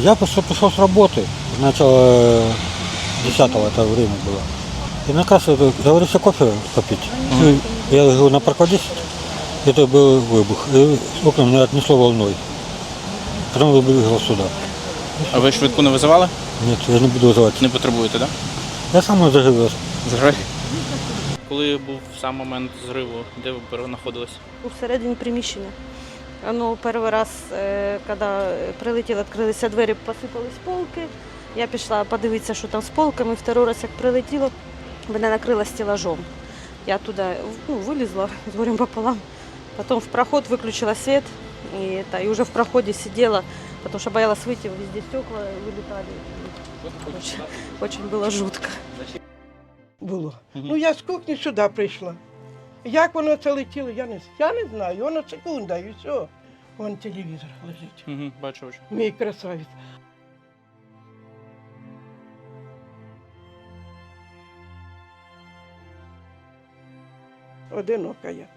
Я просто пришел с работы, начало 10 это время было. И на кассу это, говорится кофе попить. И Я говорю, на парк 10. Это был выбух. И окна меня отнесло волной. Потом выбежал сюда. А ви швидку не визивали? Нет, я не буду вызывать. Не потребуєте, так? Я сам заживет. Зграй. Коли був сам момент зриву, де ви знаходились? У всередині приміщення. Ну, перший раз, е, коли прилетіло, відкрилися двері, посипались полки. Я пішла подивитися, що там з полками. Второй раз, як прилетіло, мене накрило стелажом. Я туди ну, вилізла з горем пополам. Потім в проход виключила світ. І, это, і вже в проході сиділа, тому що боялась вийти, везде стекла вилітали. Очень було жутко. було. Ну я з кухні сюди прийшла. Як воно це летіло, я не, я не знаю. Воно секунда і все. Вон телевізор лежить. Угу, бачу вже. Мій красавець. Одинока я.